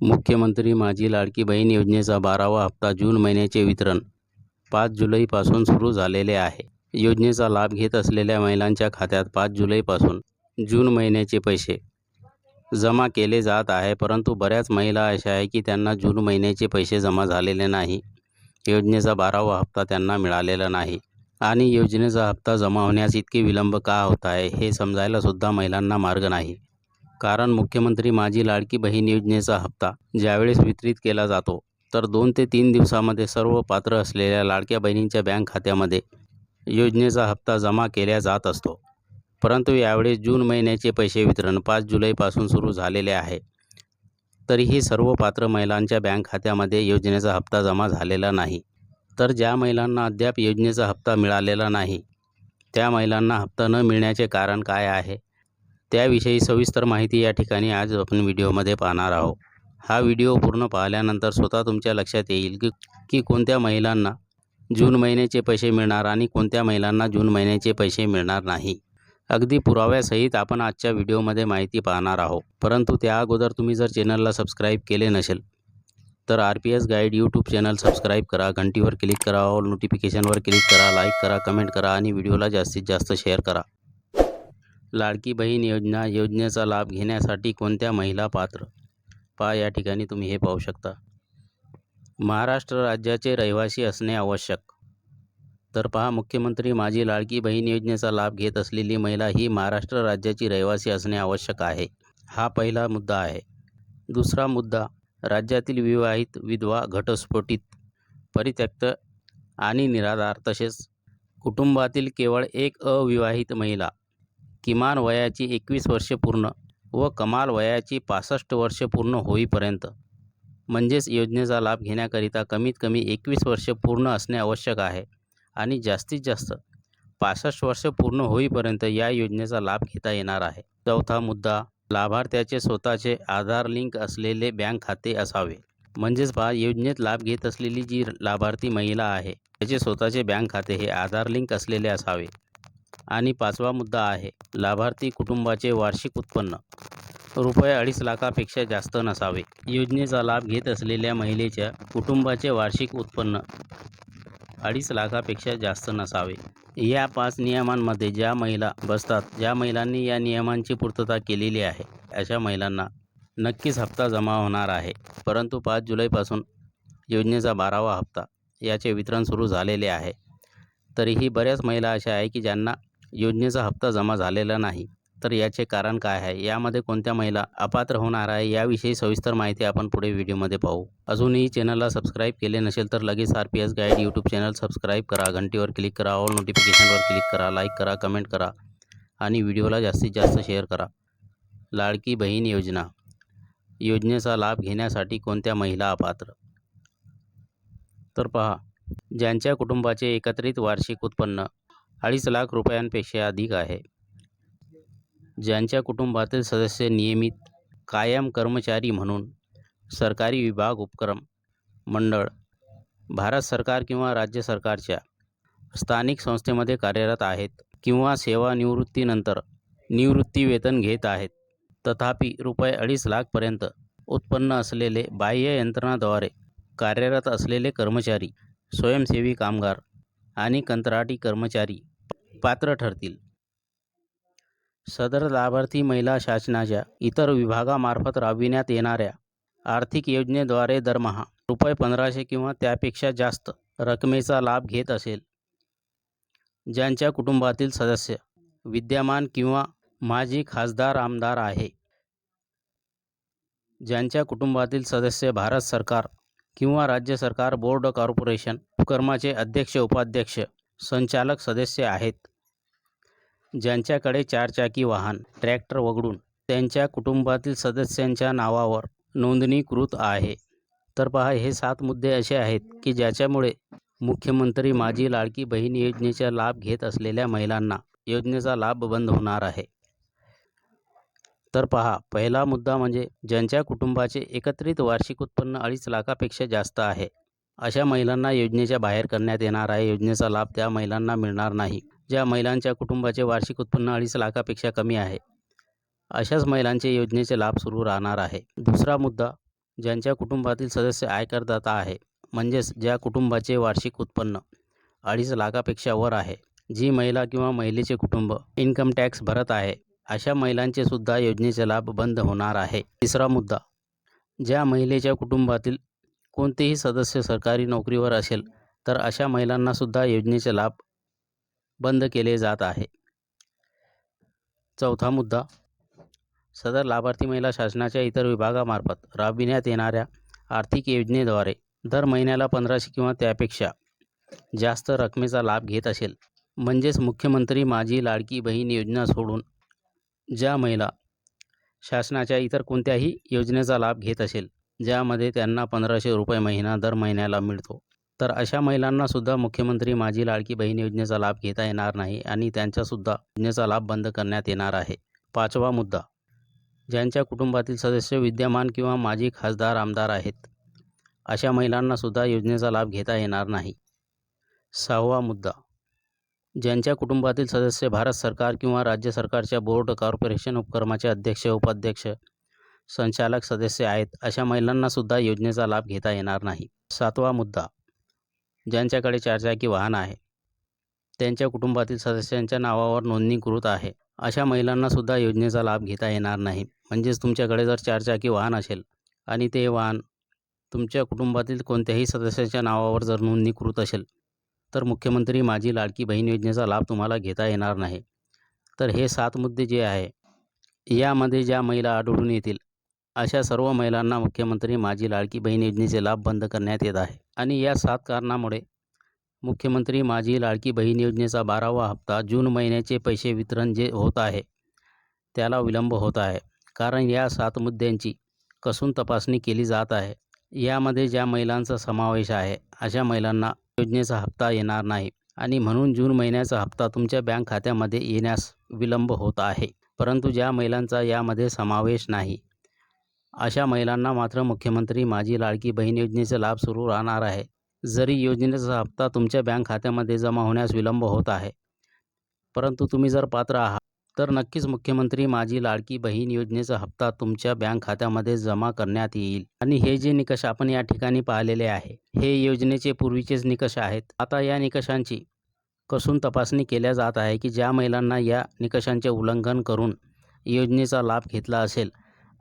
मुख्यमंत्री माझी लाडकी बहीण योजनेचा बारावा हप्ता जून महिन्याचे वितरण पाच जुलैपासून सुरू झालेले आहे. योजनेचा लाभ घेत असलेल्या महिलांच्या खात्यात पाच जुलैपासून जून महिन्याचे पैसे जमा केले जात आहे परंतु बऱ्याच महिला अशा आहे की त्यांना जून महिन्याचे पैसे जमा झालेले नाही. योजनेचा बारावा हप्ता त्यांना मिळालेला नाही. आणि योजनेचा हप्ता जमा होण्यास इतके विलंब का होत आहे हे समजायलासुद्धा महिलांना मार्ग नाही. कारण मुख्यमंत्री माझी लाडकी बहीण योजनेचा हप्ता ज्यावेळेस वितरित केला जातो तर दोन ते तीन दिवसामध्ये सर्व पात्र असलेल्या लाडक्या बहिणींच्या बँक खात्यामध्ये योजनेचा हप्ता जमा केला जात असतो. परंतु यावेळेस जून महिन्याचे पैसे वितरण पाच जुलैपासून सुरू झालेले आहे. तरीही सर्व पात्र महिलांच्या बँक खात्यामध्ये योजनेचा हप्ता जमा झालेला नाही. तर ज्या महिलांना अद्याप योजनेचा हप्ता मिळालेला नाही त्या महिलांना हप्ता न मिळण्याचे कारण काय आहे? त्याविषयी सविस्तर माहिती या ठिकाणी आज आपण व्हिडिओमध्ये पाहणार आहोत. हा व्हिडिओ पूर्ण पाहिल्यानंतर स्वतः तुमच्या लक्षात येईल की की कोणत्या महिलांना जून महिन्याचे पैसे मिळणार आणि कोणत्या महिलांना जून महिन्याचे पैसे मिळणार नाही. अगदी पुराव्यासहित आपण आजच्या व्हिडिओमध्ये माहिती पाहणार आहोत. परंतु त्या अगोदर तुम्ही जर चॅनलला सबस्क्राईब केले नसेल तर R P S guide YouTube channel subscribe करा घंटीवर क्लिक करा ऑल नोटिफिकेशनवर क्लिक करा लाईक करा कमेंट करा आणि व्हिडिओला जास्तीत जास्त शेअर करा. लाडकी बहीण योजना योजनेचा लाभ घेण्यासाठी कोणत्या महिला पात्र? पहा या ठिकाणी तुम्ही हे पाहू शकता. महाराष्ट्र राज्याचे रहिवासी असणे आवश्यक. तर पहा मुख्यमंत्री माझी लाडकी बहीण योजनेचा लाभ घेत असलेली महिला ही महाराष्ट्र राज्याची रहिवासी असणे आवश्यक आहे. हा पहिला मुद्दा आहे. दुसरा मुद्दा राज्यातील विवाहित विधवा घटस्फोटित परित्यक्त आणि निराधार तसेच कुटुंबातील केवळ एक अविवाहित महिला किमान वयाची एकवीस वर्षे पूर्ण व कमाल वयाची पासष्ट वर्षे पूर्ण होईपर्यंत. म्हणजेच योजनेचा लाभ घेण्याकरिता कमीत कमी एकवीस वर्षे पूर्ण असणे आवश्यक आहे आणि जास्तीत जास्त पासष्ट वर्ष पूर्ण होईपर्यंत या योजनेचा लाभ घेता येणार आहे. चौथा मुद्दा लाभार्थ्याचे स्वतःचे आधार लिंक असलेले बँक खाते असावे. म्हणजेच पहा योजनेत लाभ घेत असलेली जी लाभार्थी महिला आहे त्याचे स्वतःचे बँक खाते हे आधार लिंक असलेले असावे. आणि पाचवा मुद्दा आहे लाभार्थी कुटुंबाचे वार्षिक उत्पन्न. रुपये अडीच लाखापेक्षा जास्त नसावे. योजनेचा लाभ घेत असलेल्या महिलेच्या कुटुंबाचे वार्षिक उत्पन्न अडीच लाखापेक्षा जास्त नसावे. या पाच नियमांमध्ये ज्या महिला बसतात ज्या महिलांनी या नियमांची पूर्तता केलेली आहे अशा महिलांना नक्कीच हप्ता जमा होणार आहे. परंतु पाच जुलैपासून योजनेचा बारावा हप्ता याचे वितरण सुरू झालेले आहे. तरीही बऱ्याच महिला अशा आहे की ज्यांना योजनेचा हप्ता जमा झालेला नाही. तर याचे कारण काय आहे? यामध्ये कोणत्या महिला अपात्र होणार आहे? याविषयी सविस्तर माहिती आपण पुढे व्हिडिओमध्ये पाहू. अजूनही चॅनलला सबस्क्राईब केले नसेल तर लगेच R P S guide YouTube channel subscribe करा. घंटीवर क्लिक करा. ऑल नोटिफिकेशनवर क्लिक करा. लाईक करा. कमेंट करा. आणि व्हिडिओला जास्तीत जास्त शेअर करा. लाडकी बहीण योजना. योजनेचा लाभ घेण्यासाठी कोणत्या महिला अपात्र? तर पहा ज्यांच्या कुटुंबाचे एकत्रित वार्षिक उत्पन्न अडीच लाख रुपयांपेक्षा अधिक आहे. ज्यांच्या कुटुंबातील सदस्य नियमित कायम कर्मचारी म्हणून सरकारी विभाग उपक्रम मंडळ भारत सरकार किंवा राज्य सरकारच्या स्थानिक संस्थेमध्ये कार्यरत आहेत किंवा सेवानिवृत्तीनंतर निवृत्ती वेतन घेत आहेत. तथापि रुपये अडीच लाखपर्यंत उत्पन्न असलेले बाह्य यंत्रणाद्वारे कार्यरत असलेले कर्मचारी स्वयंसेवी कामगार आणि कंत्राटी कर्मचारी पात्र ठरतील. सदर लाभार्थी महिला शासनाच्या इतर विभागामार्फत राबविण्यात येणाऱ्या आर्थिक योजनेद्वारे दरमहा रुपये पंधराशे किंवा त्यापेक्षा जास्त रकमेचा लाभ घेत असेल. ज्यांच्या कुटुंबातील सदस्य विद्यमान किंवा माजी खासदार आमदार आहे. ज्यांच्या कुटुंबातील सदस्य भारत सरकार किंवा राज्य सरकार बोर्ड कॉर्पोरेशन उपक्रमाचे अध्यक्ष उपाध्यक्ष संचालक सदस्य आहेत. ज्यांच्याकडे चारचाकी वाहन ट्रॅक्टर वगळून त्यांच्या कुटुंबातील सदस्यांच्या नावावर नोंदणीकृत आहे. तर पहा हे सात मुद्दे असे आहेत की ज्याच्यामुळे मुख्यमंत्री माझी लाडकी बहीण योजनेचा लाभ घेत असलेल्या महिलांना योजनेचा लाभ बंद होणार आहे. तर पहा पहिला मुद्दा म्हणजे ज्यांच्या कुटुंबाचे एकत्रित वार्षिक उत्पन्न अडीच लाखापेक्षा जास्त आहे अशा महिलांना योजनेच्या बाहेर करण्यात येणार आहे. योजनेचा लाभ त्या महिलांना मिळणार नाही ज्या महिलांच्या कुटुंबाचे वार्षिक उत्पन्न अडीच लाखापेक्षा कमी आहे. अशाच महिलांचे योजनेचे लाभ सुरू राहणार आहे. दुसरा मुद्दा ज्यांच्या कुटुंबातील सदस्य आयकरदाता आहे म्हणजेच ज्या कुटुंबाचे वार्षिक उत्पन्न अडीच लाखापेक्षा वर आहे जी महिला किंवा महिलेचे कुटुंब इन्कम टॅक्स भरत आहे अशा महिलांचे सुद्धा योजनेचे लाभ बंद होणार आहे. तिसरा मुद्दा ज्या महिलेच्या कुटुंबातील कोणतेही सदस्य सरकारी नोकरीवर असेल तर अशा महिलांनासुद्धा योजनेचे लाभ बंद केले जात आहे. चौथा मुद्दा सदर लाभार्थी महिला शासनाच्या इतर विभागामार्फत राबविण्यात येणाऱ्या आर्थिक योजनेद्वारे दर महिन्याला पंधराशे किंवा त्यापेक्षा जास्त रकमेचा लाभ घेत असेल. म्हणजेच मुख्यमंत्री माझी लाडकी बहीण योजना सोडून ज्या महिला शासनाच्या इतर कोणत्याही योजनेचा लाभ घेत असेल ज्यामध्ये त्यांना पंधराशे रुपये महिना दर महिन्याला मिळतो तर अशा महिलांनासुद्धा मुख्यमंत्री माझी लाडकी बहीण योजनेचा लाभ घेता येणार नाही आणि त्यांच्यासुद्धा योजनेचा लाभ बंद करण्यात येणार आहे. पाचवा मुद्दा. ज्यांच्या कुटुंबातील सदस्य विद्यमान किंवा माजी खासदार आमदार आहेत अशा महिलांनासुद्धा योजनेचा लाभ घेता येणार नाही. सहावा मुद्दा. ज्यांच्या कुटुंबातील सदस्य भारत सरकार किंवा राज्य सरकारच्या बोर्ड कॉर्पोरेशन उपक्रमाचे अध्यक्ष उपाध्यक्ष संचालक सदस्य आहेत अशा महिलांनासुद्धा योजनेचा लाभ घेता येणार नाही. सातवा मुद्दा ज्यांच्याकडे चारचाकी वाहन आहे त्यांच्या कुटुंबातील सदस्यांच्या नावावर नोंदणीकृत आहे अशा महिलांनासुद्धा योजनेचा लाभ घेता येणार नाही. म्हणजेच तुमच्याकडे जर चारचाकी वाहन असेल आणि ते वाहन तुमच्या कुटुंबातील कोणत्याही सदस्याच्या नावावर जर नोंदणीकृत असेल तर मुख्यमंत्री माझी लाडकी बहीण योजनेचा लाभ तुम्हाला घेता येणार नाही. तर हे सात मुद्दे जे आहे यामध्ये ज्या महिला आढळून येतील अशा सर्व महिलांना मुख्यमंत्री माझी लाडकी बहीण योजनेचे लाभ बंद करण्यात येत आहे. आणि या सात कारणामुळे मुख्यमंत्री माझी लाडकी बहीण योजनेचा बारावा हप्ता जून महिन्याचे पैसे वितरण जे होत आहे त्याला विलंब होत आहे. कारण या सात मुद्द्यांची कसून तपासणी केली जात आहे. यामध्ये ज्या महिलांचा समावेश आहे अशा महिलांना योजनेचा हप्ता येणार नाही आणि म्हणून जून महिन्याचा हप्ता तुमच्या बँक खात्यामध्ये येण्यास विलंब होत आहे. परंतु ज्या महिलांचा यामध्ये समावेश नाही अशा महिलांना मात्र मुख्यमंत्री माझी लाडकी बहीण योजनेचा लाभ सुरू राहणार आहे. जरी योजनेचा हप्ता तुमच्या बँक खात्यामध्ये जमा होण्यास विलंब होत आहे परंतु तुम्ही जर पात्र आहात तर नक्कीच मुख्यमंत्री माझी लाडकी बहीण योजनेचा हप्ता तुमच्या बँक खात्यामध्ये जमा करण्यात येईल. आणि हे जे निकष आपण या ठिकाणी पाहिलेले आहे हे योजनेचे पूर्वीचेच निकष आहेत. आता या निकषांची कसून तपासणी केल्या जात आहे की ज्या महिलांना या निकषांचे उल्लंघन करून योजनेचा लाभ घेतला असेल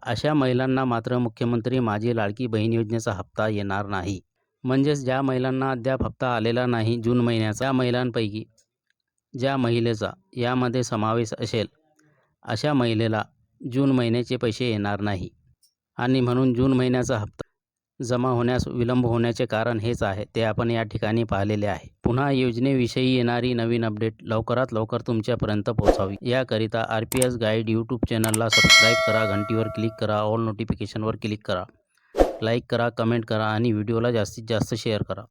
अशा महिलांना मात्र मुख्यमंत्री माझी लाडकी बहीण योजनेचा हप्ता येणार नाही. म्हणजेच ज्या महिलांना अद्याप हप्ता आलेला नाही जून महिन्याचा त्या महिलांपैकी ज्या महिलेचा यामध्ये समावेश असेल अशा महिलेला जून महिन्याचे पैसे येणार नाही. आणि म्हणून जून महिन्याचा हप्ता जमा होण्यास विलंब होण्याचे कारण हेच आहे. ते आपण या ठिकाणी पाहिलेले आहे. पुन्हा योजनेविषयी येणारी नवीन अपडेट लवकरात लवकर तुमच्यापर्यंत पोहोचावी. याकरिता R P S guide YouTube चॅनलला सबस्क्राईब करा घंटीवर क्लिक करा ऑल नोटिफिकेशनवर क्लिक करा. लाईक करा कमेंट करा आणि व्हिडिओला जास्तीत जास्त शेअर करा.